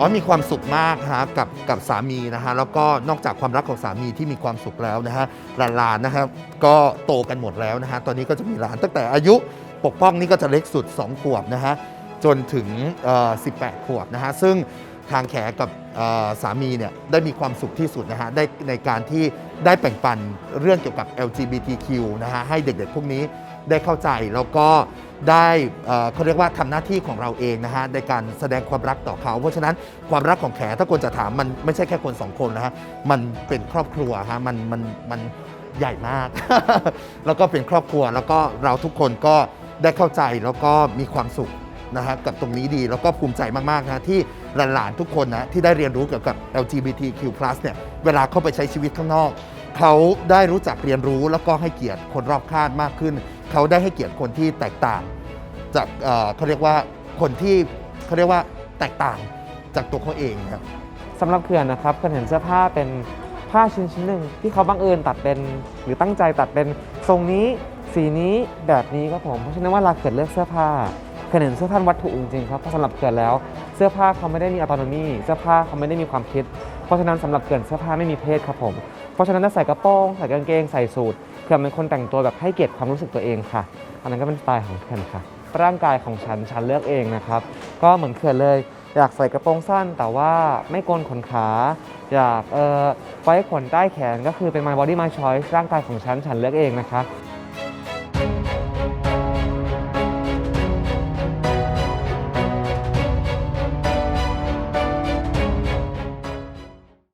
อ๋อมีความสุขมากฮะกับกับสามีนะฮะแล้วก็นอกจากความรักของสามีที่มีความสุขแล้วนะฮะหลานๆนะครับก็โตกันหมดแล้วนะฮะตอนนี้ก็จะมีหลานตั้งแต่อายุปกป้องนี่ก็จะเล็กสุด 2 ขวบนะฮะจนถึงเอ่อ18 ขวบนะฮะซึ่งทางแขกับเอ่อสามีเนี่ยได้มีความสุขที่สุดนะฮะได้ในการที่ได้แบ่งปันเรื่องเกี่ยวกับ LGBTQ นะฮะให้เด็กๆพวกนี้ ได้เข้าใจแล้วก็ได้เขาเรียกว่าทำหน้าที่ของเราเองนะฮะในการแสดงความรักต่อเขา เพราะฉะนั้นความรักของแขถ้าคนจะถามมันไม่ใช่แค่คนสองคนนะฮะมันเป็นครอบครัวฮะมันมันมันใหญ่มาก แล้วก็เป็นครอบครัวแล้วก็เราทุกคนก็ได้เข้าใจแล้วก็มีความสุขนะฮะกับตรงนี้ดีแล้วก็ภูมิใจมากๆนะที่หลานๆทุกคนนะที่ได้เรียนรู้เกี่ยวกับ LGBTQ+ เนี่ยเวลาเข้าไปใช้ชีวิตข้างนอก เขาได้รู้จักเรียนรู้แล้วก็ให้เกียรติคนรอบข้างมากขึ้น เขาได้ให้เกียรติคนที่แตกต่าง จากเอ่อเขาเรียกว่าคนที่เขาเรียกว่าแตกต่างจากตัวเขาเองครับ สำหรับเขื่อนนะครับเขื่อนเห็นเสื้อผ้าเป็นผ้าชิ้นชิ้นหนึ่งที่เขาบังเอิญตัดเป็น หรือตั้งใจตัดเป็นทรงนี้สีนี้แบบนี้ครับผมเพราะฉะนั้นวลาเขื่อนเลือกเสื้อผ้าเขื่อนเห็นเสื้อผ้าวัตถุจริงๆครับเพราะสำหรับเขื่อนแล้วเสื้อผ้าเขาไม่ได้มีอัตโนมีเสื้อผ้าเขาไม่ได้มีความคิด เพราะฉะนั้นสำหรับเขื่อนเสื้อผ้าไม่มีเพศครับผมเพราะฉะนั้นถ้าใส่กระโปรงใส่กางเกงใส่สูท เขื่อเป็นคนแต่งตัวแบบให้เกียรติความรู้สึกตัวเองค่ะ อันนั้นก็เป็นสไตล์ของเขื่อนค่ะ ร่างกายของฉันฉันเลือกเองนะครับ ก็เหมือนเขื่อนเลย อยากใส่กระโปรงสั้น แต่ว่าไม่โกนขนขา อยากเอ่อไว้ขนใต้แขนก็คือเป็น my body my choice ร่างกายของฉันฉันเลือกเองนะคะ